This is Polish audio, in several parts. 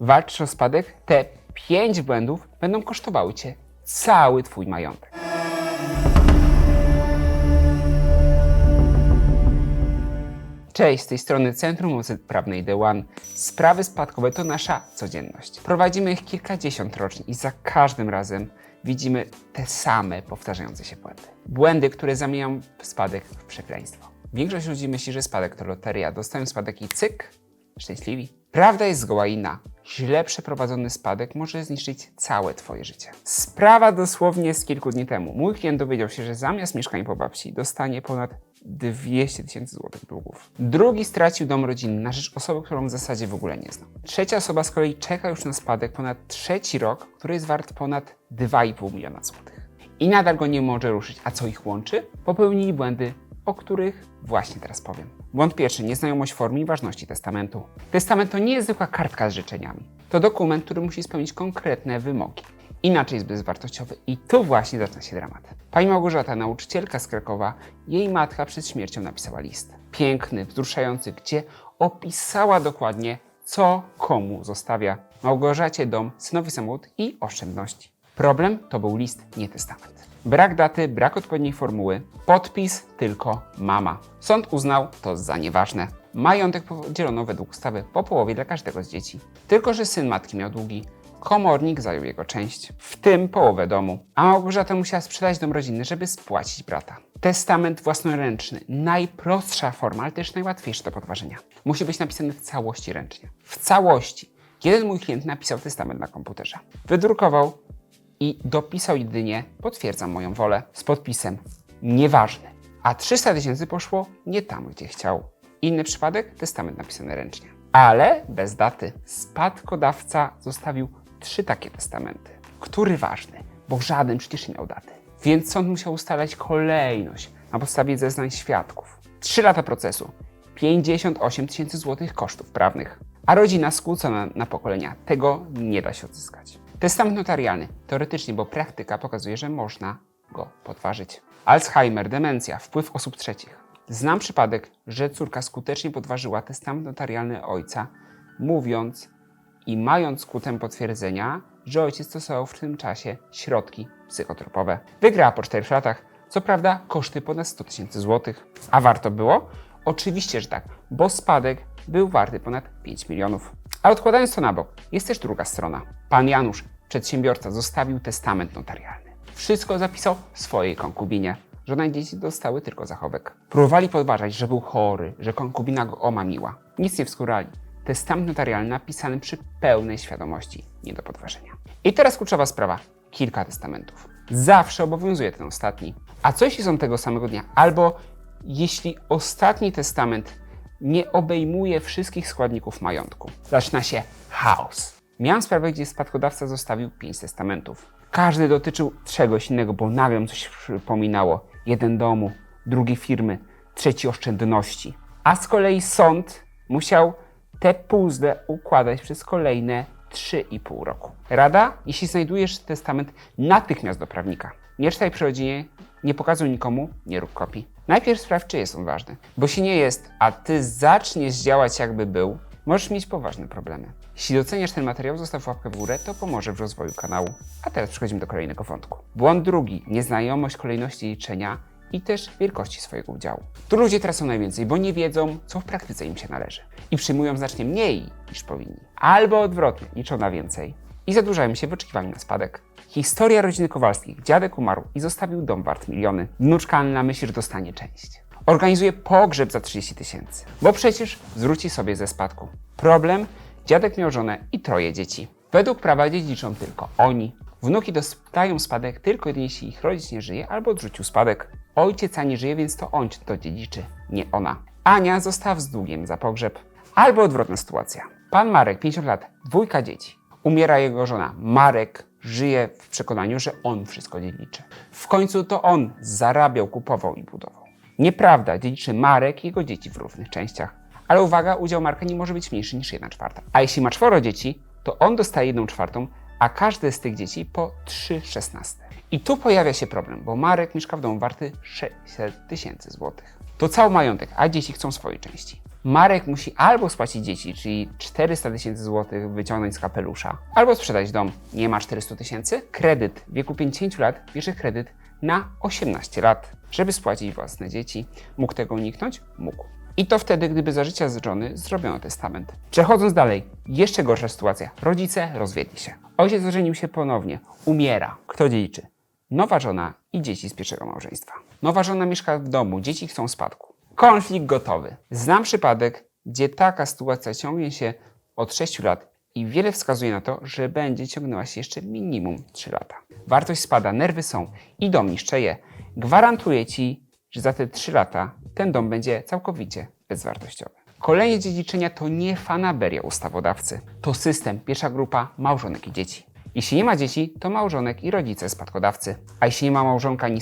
walczysz o spadek, te 5 błędów będą kosztowały cię cały twój majątek. Cześć, z tej strony Centrum Mocy Prawnej The One. Sprawy spadkowe to nasza codzienność. Prowadzimy ich kilkadziesiąt rocznie i za każdym razem widzimy te same powtarzające się błędy. Błędy, które zamieniają spadek w przekleństwo. Większość ludzi myśli, że spadek to loteria. Dostają spadek i cyk, szczęśliwi. Prawda jest zgoła inna. Źle przeprowadzony spadek może zniszczyć całe Twoje życie. Sprawa dosłownie z kilku dni temu. Mój klient dowiedział się, że zamiast mieszkania po babci dostanie ponad 200 tysięcy złotych długów. Drugi stracił dom rodzinny na rzecz osoby, którą w zasadzie w ogóle nie znał. Trzecia osoba z kolei czeka już na spadek ponad trzeci rok, który jest wart ponad 2,5 miliona złotych. I nadal go nie może ruszyć. A co ich łączy? Popełnili błędy, o których właśnie teraz powiem. Błąd pierwszy, nieznajomość formy i ważności testamentu. Testament to nie jest zwykła kartka z życzeniami. To dokument, który musi spełnić konkretne wymogi. Inaczej jest bezwartościowy i tu właśnie zaczyna się dramat. Pani Małgorzata, nauczycielka z Krakowa, jej matka przed śmiercią napisała list. Piękny, wzruszający, gdzie opisała dokładnie, co komu zostawia. Małgorzacie dom, synowi samochód i oszczędności. Problem to był list, nie testament. Brak daty, brak odpowiedniej formuły, podpis tylko mama. Sąd uznał to za nieważne. Majątek podzielono według ustawy po połowie dla każdego z dzieci. Tylko, że syn matki miał długi, komornik zajął jego część, w tym połowę domu, a Małgorzata musiała sprzedać dom rodzinny, żeby spłacić brata. Testament własnoręczny, najprostsza forma, ale też najłatwiejsza do podważenia. Musi być napisany w całości ręcznie. W całości. Jeden mój klient napisał testament na komputerze. Wydrukował i dopisał jedynie potwierdzam moją wolę z podpisem nieważny. A 300 tysięcy poszło nie tam, gdzie chciał. Inny przypadek testament napisany ręcznie. Ale bez daty. Spadkodawca zostawił trzy takie testamenty. Który ważny? Bo żaden przecież nie miał daty. Więc sąd musiał ustalać kolejność na podstawie zeznań świadków. Trzy lata procesu. 58 tysięcy złotych kosztów prawnych. A rodzina skłócona na pokolenia. Tego nie da się odzyskać. Testament notarialny. Teoretycznie, bo praktyka pokazuje, że można go podważyć. Alzheimer, demencja, wpływ osób trzecich. Znam przypadek, że córka skutecznie podważyła testament notarialny ojca, mówiąc i mając skutem potwierdzenia, że ojciec stosował w tym czasie środki psychotropowe. Wygrała po 4 latach, co prawda koszty ponad 100 tysięcy złotych. A warto było? Oczywiście, że tak, bo spadek był warty ponad 5 milionów. A odkładając to na bok, jest też druga strona. Pan Janusz, przedsiębiorca, zostawił testament notarialny. Wszystko zapisał swojej konkubinie. Żona i dzieci dostały tylko zachowek. Próbowali podważać, że był chory, że konkubina go omamiła. Nic nie wskórali. Testament notarialny napisany przy pełnej świadomości, nie do podważenia. I teraz kluczowa sprawa. Kilka testamentów. Zawsze obowiązuje ten ostatni. A co jeśli są tego samego dnia? Albo jeśli ostatni testament nie obejmuje wszystkich składników majątku. Zaczyna się chaos. Miałem sprawę, gdzie spadkodawca zostawił pięć testamentów. Każdy dotyczył czegoś innego, bo nagle coś przypominało. Jeden domu, drugi firmy, trzeci oszczędności. A z kolei sąd musiał te puzzle układać przez kolejne 3,5 roku. Rada, jeśli znajdujesz testament, natychmiast do prawnika. Nie czytaj przy rodzinie, nie pokazuj nikomu, nie rób kopii. Najpierw sprawdź, czy jest on ważny. Bo jeśli nie jest, a ty zaczniesz działać jakby był, możesz mieć poważne problemy. Jeśli doceniasz ten materiał, zostaw łapkę w górę, to pomoże w rozwoju kanału. A teraz przechodzimy do kolejnego wątku. Błąd drugi, nieznajomość kolejności liczenia i też wielkości swojego udziału. Tu ludzie tracą najwięcej, bo nie wiedzą, co w praktyce im się należy. I przyjmują znacznie mniej niż powinni. Albo odwrotnie, liczą na więcej i zadłużają się w oczekiwaniu na spadek. Historia rodziny Kowalskich. Dziadek umarł i zostawił dom wart miliony. Wnuczka Anna myśli, że dostanie część. Organizuje pogrzeb za 30 tysięcy, bo przecież zwróci sobie ze spadku. Problem? Dziadek miał żonę i troje dzieci. Według prawa dziedziczą tylko oni. Wnuki dostają spadek tylko jeśli ich rodzic nie żyje albo odrzucił spadek. Ojciec ani żyje, więc to on to dziedziczy, nie ona. Ania została z długiem za pogrzeb. Albo odwrotna sytuacja. Pan Marek, 50 lat, dwójka dzieci. Umiera jego żona. Marek żyje w przekonaniu, że on wszystko dziedziczy. W końcu to on zarabiał, kupował i budował. Nieprawda, dziedziczy Marek i jego dzieci w równych częściach. Ale uwaga, udział Marka nie może być mniejszy niż 1 czwarta. A jeśli ma czworo dzieci, to on dostaje 1 czwartą, a każde z tych dzieci po 3 szesnaste. I tu pojawia się problem, bo Marek mieszka w domu warty 600 tysięcy złotych. To cały majątek, a dzieci chcą swojej części. Marek musi albo spłacić dzieci, czyli 400 tysięcy złotych wyciągnąć z kapelusza, albo sprzedać dom. Nie ma 400 tysięcy? Kredyt w wieku 50 lat bierze kredyt na 18 lat, żeby spłacić własne dzieci. Mógł tego uniknąć? Mógł. I to wtedy, gdyby za życia z żony zrobiono testament. Przechodząc dalej, jeszcze gorsza sytuacja. Rodzice rozwiedli się. Ojciec ożenił się ponownie. Umiera. Kto dziedziczy? Nowa żona i dzieci z pierwszego małżeństwa. Nowa żona mieszka w domu, dzieci chcą spadku. Konflikt gotowy. Znam przypadek, gdzie taka sytuacja ciągnie się od 6 lat i wiele wskazuje na to, że będzie ciągnęła się jeszcze minimum 3 lata. Wartość spada, nerwy są i dom niszczeje. Gwarantuję Ci, że za te 3 lata ten dom będzie całkowicie bezwartościowy. Kolejne dziedziczenia to nie fanaberia ustawodawcy. To system, pierwsza grupa, małżonek i dzieci. Jeśli nie ma dzieci, to małżonek i rodzice spadkodawcy. A jeśli nie ma małżonka ani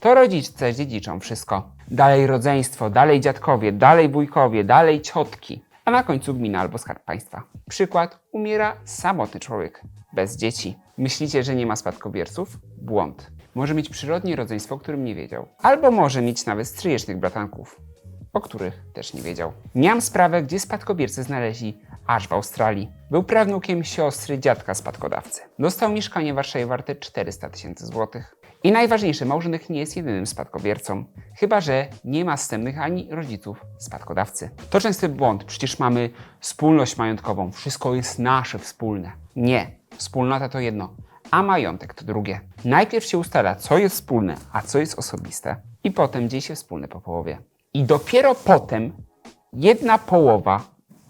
to rodzice dziedziczą wszystko. Dalej rodzeństwo, dalej dziadkowie, dalej wujkowie, dalej ciotki. A na końcu gmina albo skarb państwa. Przykład, umiera samotny człowiek, bez dzieci. Myślicie, że nie ma spadkobierców? Błąd. Może mieć przyrodnie rodzeństwo, o którym nie wiedział. Albo może mieć nawet stryjecznych bratanków, o których też nie wiedział. Miałem sprawę, gdzie spadkobiercy znaleźli aż w Australii. Był prawnukiem siostry dziadka spadkodawcy. Dostał mieszkanie w Warszawie warte 400 tysięcy złotych. I najważniejsze, małżonek nie jest jedynym spadkobiercą, chyba że nie ma wstępnych ani rodziców spadkodawcy. To częsty błąd, przecież mamy wspólność majątkową, wszystko jest nasze wspólne. Nie, wspólnota to jedno, a majątek to drugie. Najpierw się ustala, co jest wspólne, a co jest osobiste, i potem dzieje się wspólne po połowie. I dopiero potem jedna połowa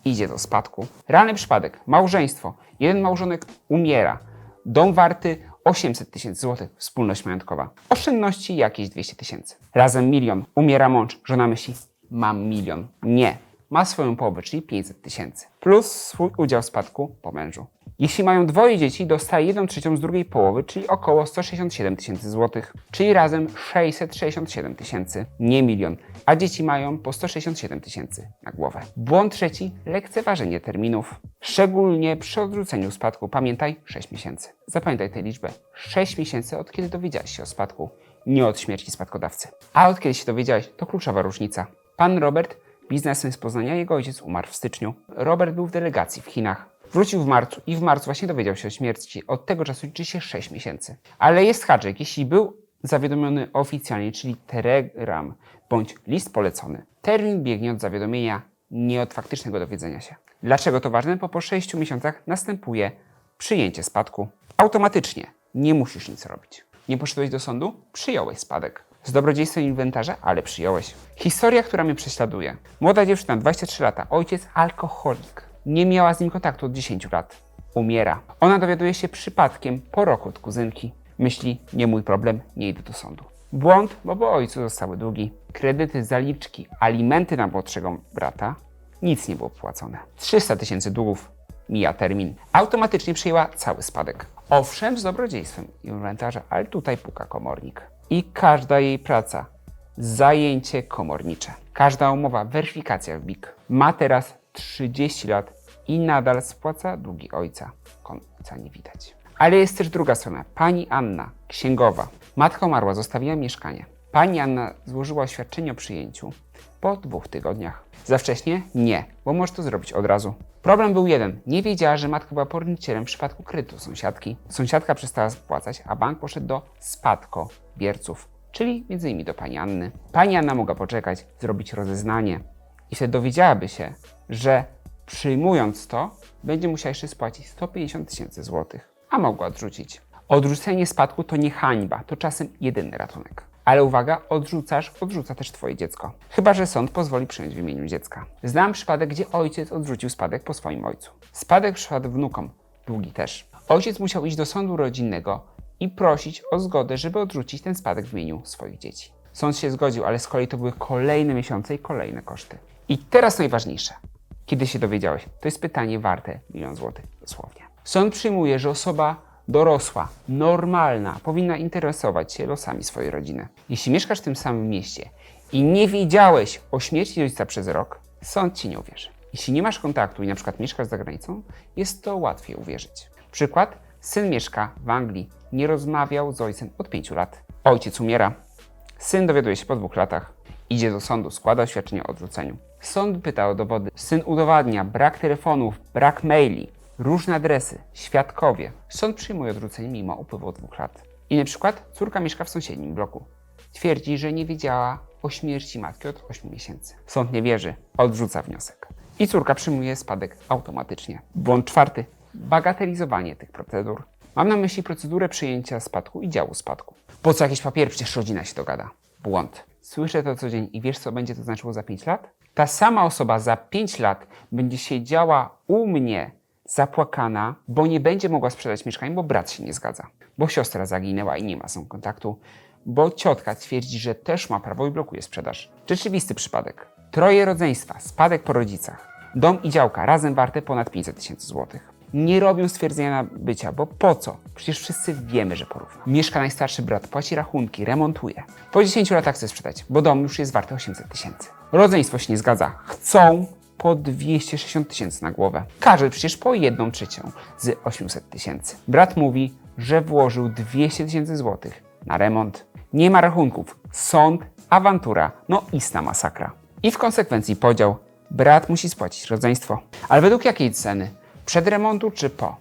idzie do spadku. Realny przypadek, małżeństwo. Jeden małżonek umiera. Dom warty 800 tysięcy złotych, wspólność majątkowa. Oszczędności jakieś 200 tysięcy. Razem milion. Umiera mąż. Żona myśli, mam milion. Nie. Ma swoją połowę, czyli 500 tysięcy. Plus swój udział w spadku po mężu. Jeśli mają dwoje dzieci, dostaje 1 trzecią z drugiej połowy, czyli około 167 tysięcy złotych, czyli razem 667 tysięcy, nie milion, a dzieci mają po 167 tysięcy na głowę. Błąd trzeci, lekceważenie terminów. Szczególnie przy odrzuceniu spadku, pamiętaj 6 miesięcy. Zapamiętaj tę liczbę. 6 miesięcy od kiedy dowiedziałeś się o spadku, nie od śmierci spadkodawcy. A od kiedy się dowiedziałeś, to kluczowa różnica. Pan Robert, biznesmen z Poznania, jego ojciec umarł w styczniu. Robert był w delegacji w Chinach. Wrócił w marcu i w marcu właśnie dowiedział się o śmierci. Od tego czasu liczy się 6 miesięcy. Ale jest haczyk. Jeśli był zawiadomiony oficjalnie, czyli telegram bądź list polecony, termin biegnie od zawiadomienia, nie od faktycznego dowiedzenia się. Dlaczego to ważne? Bo po 6 miesiącach następuje przyjęcie spadku. Automatycznie. Nie musisz nic robić. Nie poszedłeś do sądu? Przyjąłeś spadek. Z dobrodziejstwem inwentarza, ale przyjąłeś. Historia, która mnie prześladuje. Młoda dziewczyna, 23 lata, ojciec alkoholik. Nie miała z nim kontaktu od 10 lat. Umiera. Ona dowiaduje się przypadkiem po roku od kuzynki. Myśli, nie mój problem, nie idę do sądu. Błąd, bo po ojcu zostały długi. Kredyty, zaliczki, alimenty na młodszego brata. Nic nie było płacone. 300 tysięcy długów. Mija termin. Automatycznie przyjęła cały spadek. Owszem, z dobrodziejstwem inwentarza, ale tutaj puka komornik. I każda jej praca, zajęcie komornicze, każda umowa, weryfikacja w BIK ma teraz 30 lat i nadal spłaca długi ojca. Końca nie widać. Ale jest też druga strona. Pani Anna, księgowa. Matka umarła, zostawiła mieszkanie. Pani Anna złożyła oświadczenie o przyjęciu po dwóch tygodniach. Za wcześnie? Nie, bo może to zrobić od razu. Problem był jeden. Nie wiedziała, że matka była poręczycielem w przypadku kredytu sąsiadki. Sąsiadka przestała spłacać, a bank poszedł do spadkobierców, czyli między innymi do pani Anny. Pani Anna mogła poczekać, zrobić rozeznanie i wtedy dowiedziałaby się, że przyjmując to, będzie musiała jeszcze spłacić 150 tysięcy złotych, a mogła odrzucić. Odrzucenie spadku to nie hańba, to czasem jedyny ratunek. Ale uwaga, odrzucasz, odrzuca też twoje dziecko. Chyba, że sąd pozwoli przyjąć w imieniu dziecka. Znam przypadek, gdzie ojciec odrzucił spadek po swoim ojcu. Spadek przypadł wnukom, długi też. Ojciec musiał iść do sądu rodzinnego i prosić o zgodę, żeby odrzucić ten spadek w imieniu swoich dzieci. Sąd się zgodził, ale z kolei to były kolejne miesiące i kolejne koszty. I teraz najważniejsze. Kiedy się dowiedziałeś? To jest pytanie warte milion złotych, dosłownie. Sąd przyjmuje, że osoba dorosła, normalna, powinna interesować się losami swojej rodziny. Jeśli mieszkasz w tym samym mieście i nie wiedziałeś o śmierci ojca przez rok, sąd ci nie uwierzy. Jeśli nie masz kontaktu i na przykład mieszkasz za granicą, jest to łatwiej uwierzyć. Przykład, syn mieszka w Anglii, nie rozmawiał z ojcem od pięciu lat. Ojciec umiera, syn dowiaduje się po dwóch latach, idzie do sądu, składa oświadczenie o odrzuceniu. Sąd pyta o dowody. Syn udowadnia brak telefonów, brak maili, różne adresy, świadkowie. Sąd przyjmuje odrzucenie mimo upływu dwóch lat. Inny przykład, córka mieszka w sąsiednim bloku. Twierdzi, że nie wiedziała o śmierci matki od 8 miesięcy. Sąd nie wierzy, odrzuca wniosek. I córka przyjmuje spadek automatycznie. Błąd czwarty, bagatelizowanie tych procedur. Mam na myśli procedurę przyjęcia spadku i działu spadku. Po co jakieś papiery? Przecież rodzina się dogada. Błąd. Słyszę to co dzień i wiesz, co będzie to znaczyło za 5 lat? Ta sama osoba za 5 lat będzie siedziała u mnie zapłakana, bo nie będzie mogła sprzedać mieszkania, bo brat się nie zgadza, bo siostra zaginęła i nie ma z nią kontaktu, bo ciotka twierdzi, że też ma prawo i blokuje sprzedaż. Rzeczywisty przypadek. Troje rodzeństwa, spadek po rodzicach. Dom i działka razem warte ponad 500 tysięcy złotych. Nie robią stwierdzenia nabycia, bo po co? Przecież wszyscy wiemy, że porówno. Mieszka najstarszy brat, płaci rachunki, remontuje. Po 10 latach chce sprzedać, bo dom już jest warty 800 tysięcy. Rodzeństwo się nie zgadza. Chcą po 260 tysięcy na głowę. Każdy przecież po 1 trzecią z 800 tysięcy. Brat mówi, że włożył 200 tysięcy złotych na remont. Nie ma rachunków. Sąd, awantura, no istna masakra. I w konsekwencji podział. Brat musi spłacić rodzeństwo. Ale według jakiej ceny? Przed remontu czy po?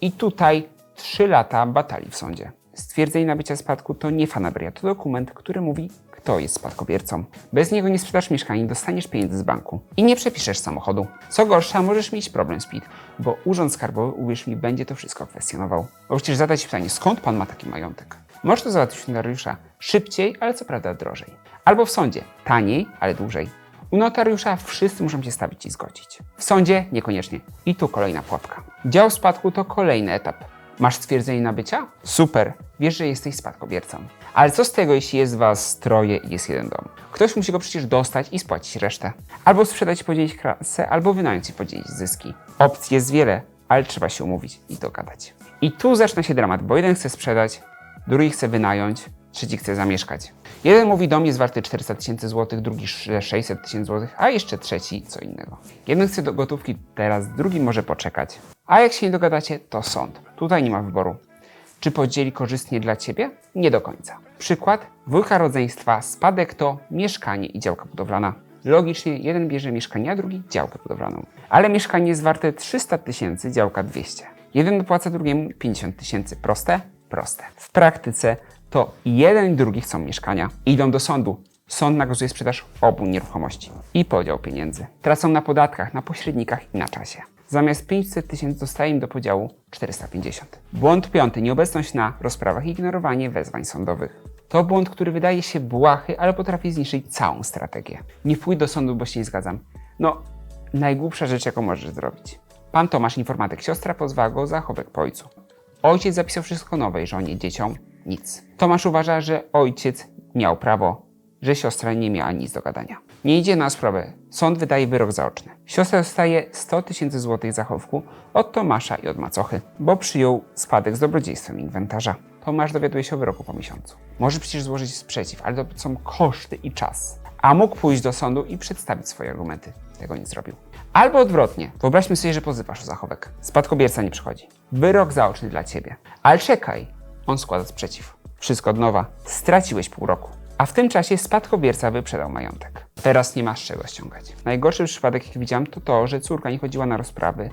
I tutaj 3 lata batalii w sądzie. Stwierdzenie nabycia spadku to nie fanaberia, to dokument, który mówi, kto jest spadkobiercą. Bez niego nie sprzedasz mieszkania, nie dostaniesz pieniędzy z banku i nie przepiszesz samochodu. Co gorsza, możesz mieć problem z PIT, bo Urząd Skarbowy, uwierz mi, będzie to wszystko kwestionował. Bo przecież zadać pytanie, skąd pan ma taki majątek? Możesz to załatwić notariusza szybciej, ale co prawda drożej. Albo w sądzie, taniej, ale dłużej. U notariusza wszyscy muszą się stawić i zgodzić. W sądzie niekoniecznie. I tu kolejna pułapka. Dział spadku to kolejny etap. Masz stwierdzenie nabycia? Super, wiesz, że jesteś spadkobiercą. Ale co z tego, jeśli jest was troje i jest jeden dom? Ktoś musi go przecież dostać i spłacić resztę. Albo sprzedać i podzielić kasę, albo wynająć i podzielić zyski. Opcji jest wiele, ale trzeba się umówić i dogadać. I tu zaczyna się dramat, bo jeden chce sprzedać, drugi chce wynająć, trzeci chce zamieszkać. Jeden mówi, dom jest warty 400 tysięcy złotych, drugi 600 tysięcy złotych, a jeszcze trzeci co innego. Jeden chce do gotówki teraz, drugi może poczekać. A jak się nie dogadacie, to sąd. Tutaj nie ma wyboru. Czy podzieli korzystnie dla Ciebie? Nie do końca. Przykład, dwójka rodzeństwa, spadek to mieszkanie i działka budowlana. Logicznie jeden bierze mieszkanie, a drugi działkę budowlaną. Ale mieszkanie jest warte 300 tysięcy, działka 200. Jeden dopłaca drugiemu 50 tysięcy. Proste? Proste. W praktyce to jeden i drugi chcą mieszkania. Idą do sądu. Sąd nakazuje sprzedaż obu nieruchomości i podział pieniędzy. Tracą na podatkach, na pośrednikach i na czasie. Zamiast 500 tysięcy zostaje im do podziału 450. Błąd piąty, nieobecność na rozprawach i ignorowanie wezwań sądowych. To błąd, który wydaje się błahy, ale potrafi zniszczyć całą strategię. Nie pójdź do sądu, bo się nie zgadzam. No, najgłupsza rzecz, jaką możesz zrobić. Pan Tomasz, informatyk, siostra pozwała go o zachowek po ojcu. Ojciec zapisał wszystko nowej żonie, dzieciom nic. Tomasz uważa, że ojciec miał prawo, że siostra nie miała nic do gadania. Nie idzie na sprawę. Sąd wydaje wyrok zaoczny. Siostra dostaje 100 tysięcy złotych zachowku od Tomasza i od macochy, bo przyjął spadek z dobrodziejstwem inwentarza. Tomasz dowiaduje się o wyroku po miesiącu. Może przecież złożyć sprzeciw, ale to są koszty i czas. A mógł pójść do sądu i przedstawić swoje argumenty. Tego nie zrobił. Albo odwrotnie. Wyobraźmy sobie, że pozywasz o zachowek. Spadkobierca nie przychodzi. Wyrok zaoczny dla ciebie. Ale czekaj, on składa sprzeciw. Wszystko od nowa. Straciłeś pół roku. A w tym czasie spadkobierca wyprzedał majątek. Teraz nie masz czego ściągać. Najgorszy przypadek, jaki widziałam, to to, że córka nie chodziła na rozprawy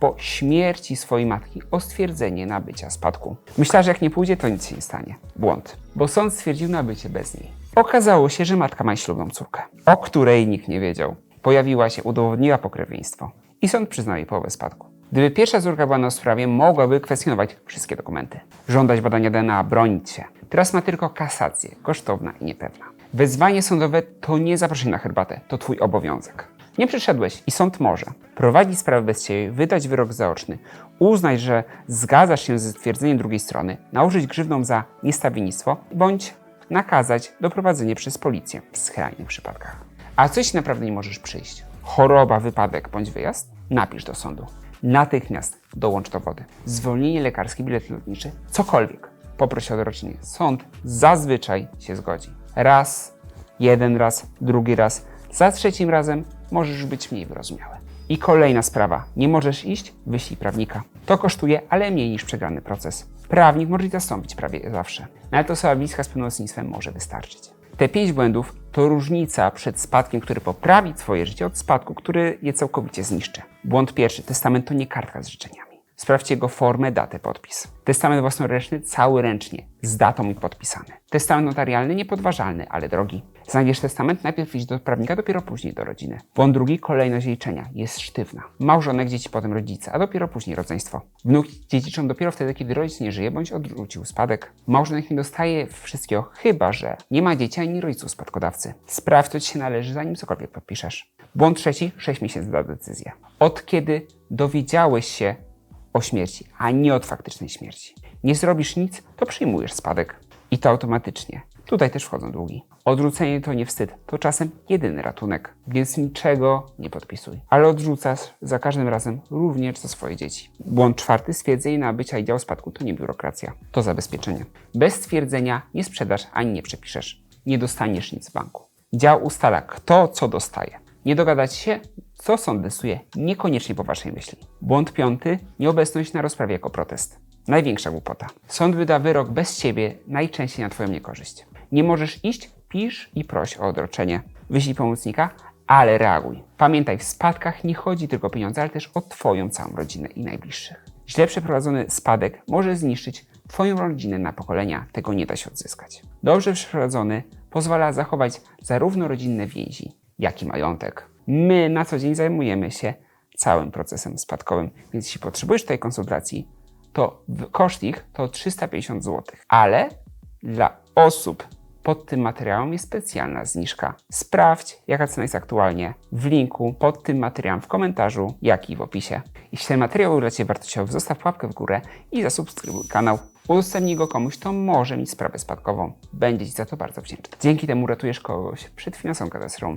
po śmierci swojej matki o stwierdzenie nabycia spadku. Myślała, że jak nie pójdzie, to nic się nie stanie. Błąd. Bo sąd stwierdził nabycie bez niej. Okazało się, że matka ma ślubną córkę, o której nikt nie wiedział. Pojawiła się, udowodniła pokrewieństwo i sąd przyznał jej połowę spadku. Gdyby pierwsza córka była na sprawie, mogłaby kwestionować wszystkie dokumenty. Żądać badania DNA, bronić się. Teraz ma tylko kasację, kosztowna i niepewna. Wezwanie sądowe to nie zaproszenie na herbatę, to twój obowiązek. Nie przyszedłeś i sąd może prowadzić sprawę bez ciebie, wydać wyrok zaoczny, uznać, że zgadzasz się ze stwierdzeniem drugiej strony, nałożyć grzywną za niestawiennictwo, bądź nakazać doprowadzenie przez policję w skrajnych przypadkach. A co jeśli naprawdę nie możesz przyjść? Choroba, wypadek bądź wyjazd? Napisz do sądu. Natychmiast dołącz dowody. Zwolnienie lekarskie, bilet lotniczy, cokolwiek. Poproś o odroczenie. Sąd zazwyczaj się zgodzi. Raz, jeden raz, drugi raz. Za trzecim razem możesz być mniej wyrozumiały. I kolejna sprawa. Nie możesz iść? Wyślij prawnika. To kosztuje, ale mniej niż przegrany proces. Prawnik może zastąpić prawie zawsze. Nawet osoba bliska z pełnomocnictwem może wystarczyć. Te pięć błędów to różnica przed spadkiem, który poprawi Twoje życie, od spadku, który je całkowicie zniszczy. Błąd pierwszy. Testament to nie kartka z życzeniami. Sprawdźcie jego formę, datę, podpis. Testament własnoręczny cały ręcznie, z datą i podpisany. Testament notarialny niepodważalny, ale drogi. Znajdziesz testament, najpierw idź do prawnika, dopiero później do rodziny. Błąd drugi, kolejność liczenia, jest sztywna. Małżonek, dzieci, potem rodzice, a dopiero później rodzeństwo. Wnuk dziedziczą dopiero wtedy, kiedy rodzic nie żyje bądź odwrócił spadek. Małżonek nie dostaje wszystkiego, chyba że nie ma dzieci ani rodziców spadkodawcy. Sprawdź, co ci się należy, zanim cokolwiek podpiszesz. Błąd trzeci, 6 miesięcy na decyzję. Od kiedy dowiedziałeś się o śmierci, a nie od faktycznej śmierci. Nie zrobisz nic, to przyjmujesz spadek. I to automatycznie. Tutaj też wchodzą długi. Odrzucenie to nie wstyd, to czasem jedyny ratunek, więc niczego nie podpisuj. Ale odrzucasz za każdym razem również za swoje dzieci. Błąd czwarty, stwierdzenie nabycia i dział spadku to nie biurokracja, to zabezpieczenie. Bez stwierdzenia nie sprzedasz ani nie przepiszesz. Nie dostaniesz nic z banku. Dział ustala kto co dostaje. Nie dogadać się, co sąd decyduje, niekoniecznie po waszej myśli. Błąd piąty, nieobecność na rozprawie jako protest. Największa głupota. Sąd wyda wyrok bez ciebie, najczęściej na twoją niekorzyść. Nie możesz iść, pisz i proś o odroczenie. Wyślij pomocnika, ale reaguj. Pamiętaj, w spadkach nie chodzi tylko o pieniądze, ale też o twoją całą rodzinę i najbliższych. Źle przeprowadzony spadek może zniszczyć twoją rodzinę na pokolenia, tego nie da się odzyskać. Dobrze przeprowadzony pozwala zachować zarówno rodzinne więzi, jak i majątek. My na co dzień zajmujemy się całym procesem spadkowym, więc jeśli potrzebujesz tej konsultacji, to koszt ich to 350 zł. Ale dla osób pod tym materiałem jest specjalna zniżka. Sprawdź, jaka cena jest aktualnie w linku pod tym materiałem w komentarzu, jak i w opisie. Jeśli ten materiał był dla Ciebie wartościowy, zostaw łapkę w górę i zasubskrybuj kanał. Udostępnij go komuś, to może mieć sprawę spadkową. Będzie Ci za to bardzo wdzięczny. Dzięki temu ratujesz kogoś przed finansową katastrofą.